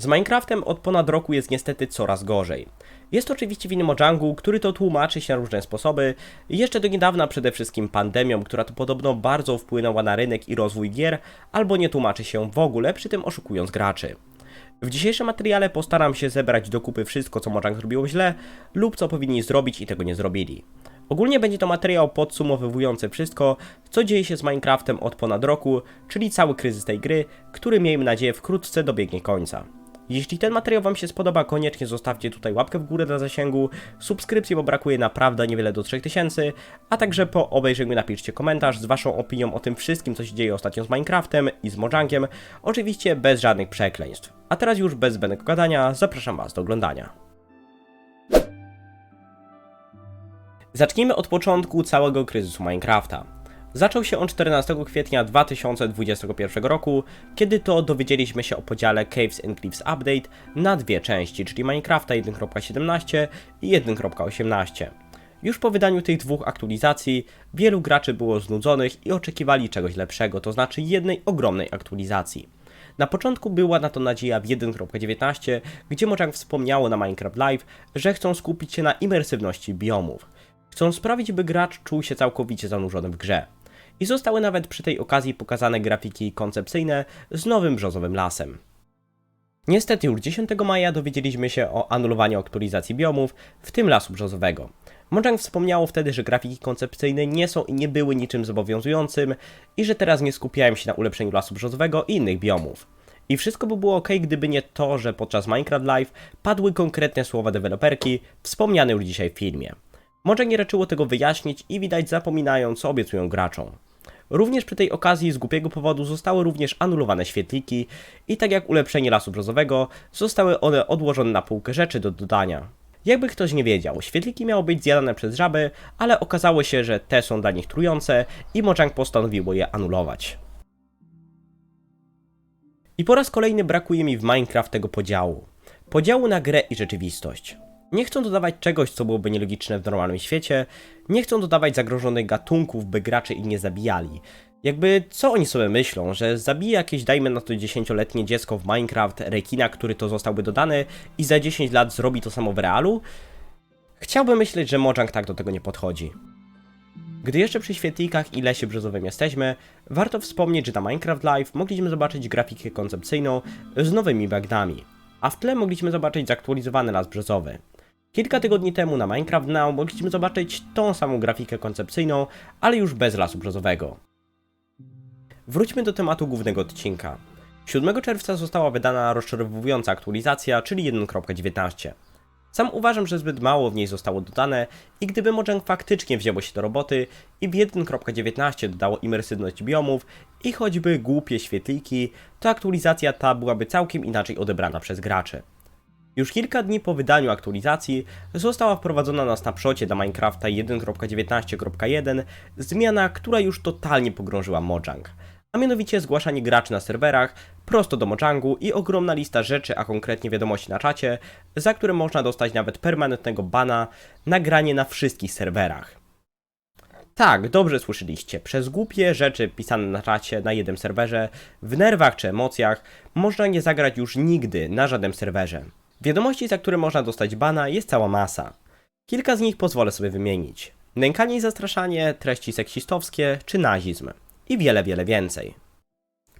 Z Minecraftem od ponad roku jest niestety coraz gorzej. Jest oczywiście wina Mojangu, który to tłumaczy się na różne sposoby. Jeszcze do niedawna przede wszystkim pandemią, która to podobno bardzo wpłynęła na rynek i rozwój gier, albo nie tłumaczy się w ogóle, przy tym oszukując graczy. W dzisiejszym materiale postaram się zebrać do kupy wszystko, co Mojang zrobiło źle, lub co powinni zrobić i tego nie zrobili. Ogólnie będzie to materiał podsumowywujący wszystko, co dzieje się z Minecraftem od ponad roku, czyli cały kryzys tej gry, który miejmy nadzieję wkrótce dobiegnie końca. Jeśli ten materiał Wam się spodoba, koniecznie zostawcie tutaj łapkę w górę dla zasięgu, subskrypcji, bo brakuje naprawdę niewiele do 3000, a także po obejrzeniu napiszcie komentarz z Waszą opinią o tym wszystkim, co się dzieje ostatnio z Minecraftem i z Mojangiem, oczywiście bez żadnych przekleństw. A teraz już bez zbędnego gadania, zapraszam Was do oglądania. Zacznijmy od początku całego kryzysu Minecrafta. Zaczął się on 14 kwietnia 2021 roku, kiedy to dowiedzieliśmy się o podziale Caves and Cliffs Update na dwie części, czyli Minecrafta 1.17 i 1.18. Już po wydaniu tych dwóch aktualizacji wielu graczy było znudzonych i oczekiwali czegoś lepszego, to znaczy jednej ogromnej aktualizacji. Na początku była na to nadzieja w 1.19, gdzie Mojang wspomniało na Minecraft Live, że chcą skupić się na imersywności biomów. Chcą sprawić, by gracz czuł się całkowicie zanurzony w grze. I zostały nawet przy tej okazji pokazane grafiki koncepcyjne z nowym brzozowym lasem. Niestety już 10 maja dowiedzieliśmy się o anulowaniu aktualizacji biomów, w tym lasu brzozowego. Mojang wspomniało wtedy, że grafiki koncepcyjne nie są i nie były niczym zobowiązującym i że teraz nie skupiają się na ulepszeniu lasu brzozowego i innych biomów. I wszystko by było ok, gdyby nie to, że podczas Minecraft Live padły konkretne słowa deweloperki, wspomniane już dzisiaj w filmie. Mojang nie raczyło tego wyjaśnić i widać zapominają, co obiecują graczom. Również przy tej okazji z głupiego powodu zostały również anulowane świetliki i tak jak ulepszenie lasu brzozowego, zostały one odłożone na półkę rzeczy do dodania. Jakby ktoś nie wiedział, świetliki miały być zjadane przez żaby, ale okazało się, że te są dla nich trujące i Mojang postanowiło je anulować. I po raz kolejny brakuje mi w Minecraft tego podziału. Podziału na grę i rzeczywistość. Nie chcą dodawać czegoś, co byłoby nielogiczne w normalnym świecie, nie chcą dodawać zagrożonych gatunków, by gracze ich nie zabijali. Jakby co oni sobie myślą, że zabije jakieś, dajmy na to 10-letnie dziecko w Minecraft, rekina, który to zostałby dodany i za 10 lat zrobi to samo w realu? Chciałbym myśleć, że Mojang tak do tego nie podchodzi. Gdy jeszcze przy świetlikach i lesie brzozowym jesteśmy, warto wspomnieć, że na Minecraft Live mogliśmy zobaczyć grafikę koncepcyjną z nowymi bagnami, a w tle mogliśmy zobaczyć zaktualizowany las brzozowy. Kilka tygodni temu na Minecraft Now mogliśmy zobaczyć tą samą grafikę koncepcyjną, ale już bez lasu brzozowego. Wróćmy do tematu głównego odcinka. 7 czerwca została wydana rozczarowująca aktualizacja, czyli 1.19. Sam uważam, że zbyt mało w niej zostało dodane i gdyby Mojang faktycznie wzięło się do roboty i w 1.19 dodało imersywność biomów i choćby głupie świetliki, to aktualizacja ta byłaby całkiem inaczej odebrana przez graczy. Już kilka dni po wydaniu aktualizacji została wprowadzona na snapshocie dla Minecrafta 1.19.1 zmiana, która już totalnie pogrążyła Mojang. A mianowicie zgłaszanie graczy na serwerach prosto do Mojangu i ogromna lista rzeczy, a konkretnie wiadomości na czacie, za które można dostać nawet permanentnego bana nagranie na wszystkich serwerach. Tak, dobrze słyszeliście. Przez głupie rzeczy pisane na czacie na jednym serwerze, w nerwach czy emocjach, można nie zagrać już nigdy na żadnym serwerze. Wiadomości, za które można dostać bana, jest cała masa. Kilka z nich pozwolę sobie wymienić. Nękanie i zastraszanie, treści seksistowskie czy nazizm. I wiele, wiele więcej.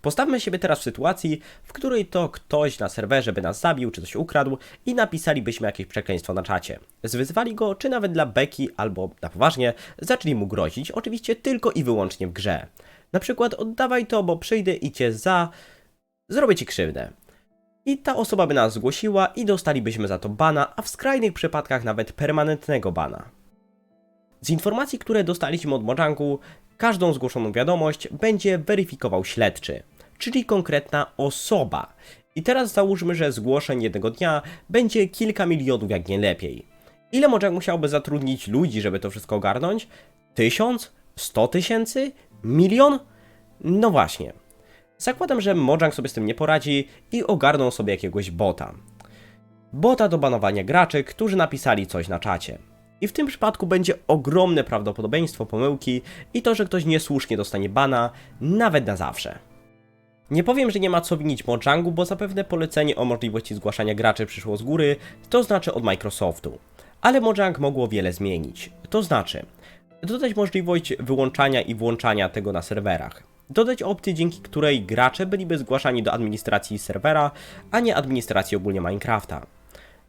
Postawmy siebie teraz w sytuacji, w której to ktoś na serwerze by nas zabił czy coś ukradł i napisalibyśmy jakieś przekleństwo na czacie. Zwyzwali go, czy nawet dla beki, albo na poważnie, zaczęli mu grozić, oczywiście tylko i wyłącznie w grze. Na przykład oddawaj to, bo przyjdę i cię za... zrobię ci krzywdę. I ta osoba by nas zgłosiła i dostalibyśmy za to bana, a w skrajnych przypadkach nawet permanentnego bana. Z informacji, które dostaliśmy od Mojangu, każdą zgłoszoną wiadomość będzie weryfikował śledczy, czyli konkretna osoba. I teraz załóżmy, że zgłoszeń jednego dnia będzie kilka milionów, jak nie lepiej. Ile Mojang musiałby zatrudnić ludzi, żeby to wszystko ogarnąć? Tysiąc? Sto tysięcy? Milion? No właśnie. Zakładam, że Mojang sobie z tym nie poradzi i ogarną sobie jakiegoś bota. Bota do banowania graczy, którzy napisali coś na czacie. I w tym przypadku będzie ogromne prawdopodobieństwo pomyłki i to, że ktoś niesłusznie dostanie bana, nawet na zawsze. Nie powiem, że nie ma co winić Mojangu, bo zapewne polecenie o możliwości zgłaszania graczy przyszło z góry, to znaczy od Microsoftu. Ale Mojang mogło wiele zmienić. To znaczy, dodać możliwość wyłączania i włączania tego na serwerach. Dodać opcję, dzięki której gracze byliby zgłaszani do administracji serwera, a nie administracji ogólnie Minecrafta.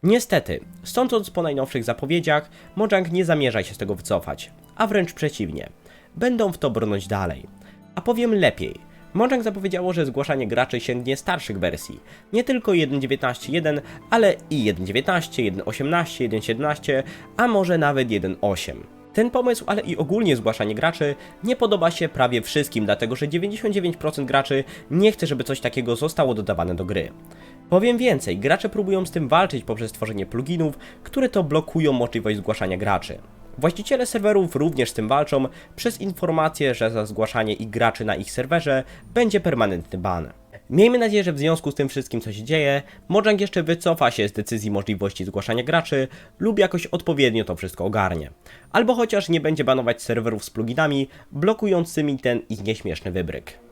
Niestety, sądząc po najnowszych zapowiedziach, Mojang nie zamierza się z tego wycofać, a wręcz przeciwnie. Będą w to brnąć dalej. A powiem lepiej. Mojang zapowiedziało, że zgłaszanie graczy sięgnie starszych wersji. Nie tylko 1.19.1, ale i 1.19, 1.18, 1.17, a może nawet 1.8. Ten pomysł, ale i ogólnie zgłaszanie graczy nie podoba się prawie wszystkim, dlatego że 99% graczy nie chce, żeby coś takiego zostało dodawane do gry. Powiem więcej, gracze próbują z tym walczyć poprzez tworzenie pluginów, które to blokują możliwość zgłaszania graczy. Właściciele serwerów również z tym walczą przez informację, że za zgłaszanie ich graczy na ich serwerze będzie permanentny ban. Miejmy nadzieję, że w związku z tym wszystkim, co się dzieje, Mojang jeszcze wycofa się z decyzji możliwości zgłaszania graczy lub jakoś odpowiednio to wszystko ogarnie. Albo chociaż nie będzie banować serwerów z pluginami, blokującymi ten ich nieśmieszny wybryk.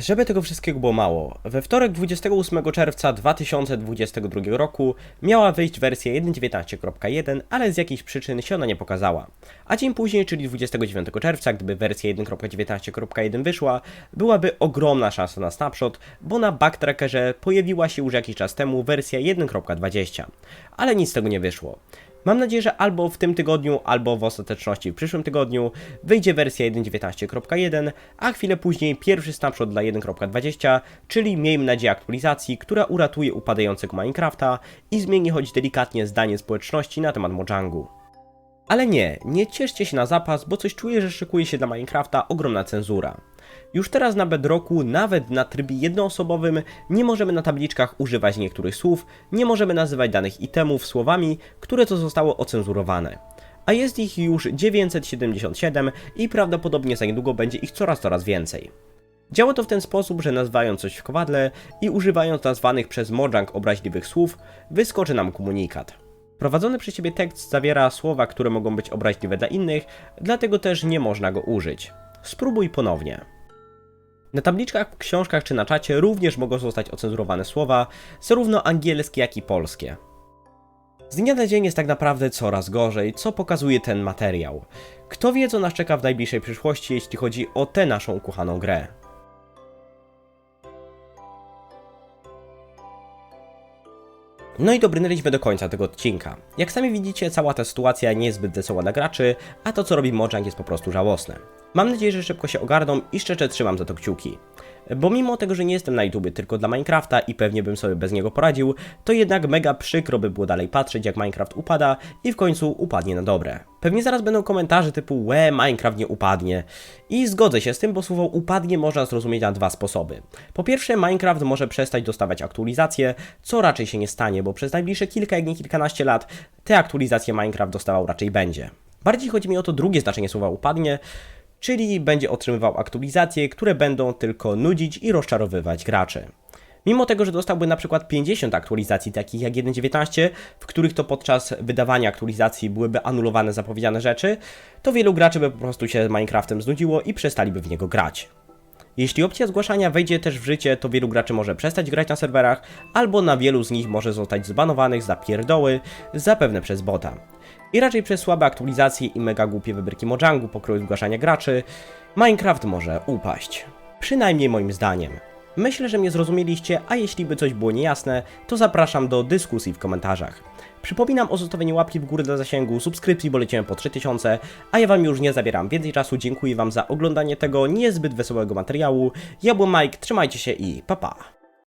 Żeby tego wszystkiego było mało, we wtorek 28 czerwca 2022 roku miała wyjść wersja 1.19.1, ale z jakichś przyczyn się ona nie pokazała. A dzień później, czyli 29 czerwca, gdyby wersja 1.19.1 wyszła, byłaby ogromna szansa na snapshot, bo na backtrackerze pojawiła się już jakiś czas temu wersja 1.20. Ale nic z tego nie wyszło. Mam nadzieję, że albo w tym tygodniu, albo w ostateczności w przyszłym tygodniu wyjdzie wersja 1.19.1, a chwilę później pierwszy snapshot dla 1.20, czyli miejmy nadzieję aktualizacji, która uratuje upadającego Minecrafta i zmieni choć delikatnie zdanie społeczności na temat Mojangu. Ale nie, nie cieszcie się na zapas, bo coś czuję, że szykuje się dla Minecrafta ogromna cenzura. Już teraz na Bedrocku, nawet na trybie jednoosobowym, nie możemy na tabliczkach używać niektórych słów, nie możemy nazywać danych itemów słowami, które to zostało ocenzurowane. A jest ich już 977 i prawdopodobnie za niedługo będzie ich coraz coraz więcej. Działa to w ten sposób, że nazywając coś w kowadle i używając nazwanych przez Mojang obraźliwych słów, wyskoczy nam komunikat. Prowadzony przez Ciebie tekst zawiera słowa, które mogą być obraźliwe dla innych, dlatego też nie można go użyć. Spróbuj ponownie. Na tabliczkach, w książkach czy na czacie również mogą zostać ocenzurowane słowa, zarówno angielskie, jak i polskie. Z dnia na dzień jest tak naprawdę coraz gorzej, co pokazuje ten materiał. Kto wie, co nas czeka w najbliższej przyszłości, jeśli chodzi o tę naszą ukochaną grę. No i dobrnęliśmy do końca tego odcinka. Jak sami widzicie, cała ta sytuacja nie jest zbyt wesoła dla graczy, a to co robi Mojang jest po prostu żałosne. Mam nadzieję, że szybko się ogarną i szczerze trzymam za to kciuki. Bo mimo tego, że nie jestem na YouTube tylko dla Minecrafta i pewnie bym sobie bez niego poradził, to jednak mega przykro by było dalej patrzeć jak Minecraft upada i w końcu upadnie na dobre. Pewnie zaraz będą komentarze typu łe, Minecraft nie upadnie. I zgodzę się z tym, bo słowo upadnie można zrozumieć na dwa sposoby. Po pierwsze, Minecraft może przestać dostawać aktualizacje, co raczej się nie stanie, bo przez najbliższe kilka, jak nie kilkanaście lat te aktualizacje Minecraft dostawał raczej będzie. Bardziej chodzi mi o to drugie znaczenie słowa upadnie, czyli będzie otrzymywał aktualizacje, które będą tylko nudzić i rozczarowywać graczy. Mimo tego, że dostałby na przykład 50 aktualizacji takich jak 1.19, w których to podczas wydawania aktualizacji byłyby anulowane zapowiedziane rzeczy, to wielu graczy by po prostu się z Minecraftem znudziło i przestaliby w niego grać. Jeśli opcja zgłaszania wejdzie też w życie, to wielu graczy może przestać grać na serwerach, albo na wielu z nich może zostać zbanowanych za pierdoły, zapewne przez bota. I raczej przez słabe aktualizacje i mega głupie wybryki Mojangu pokroju zgłaszania graczy, Minecraft może upaść. Przynajmniej moim zdaniem. Myślę, że mnie zrozumieliście, a jeśli by coś było niejasne, to zapraszam do dyskusji w komentarzach. Przypominam o zostawieniu łapki w górę dla zasięgu, subskrypcji, bo lecimy po 3000, a ja Wam już nie zabieram więcej czasu, dziękuję Wam za oglądanie tego niezbyt wesołego materiału. Ja byłem Mike, trzymajcie się i pa pa!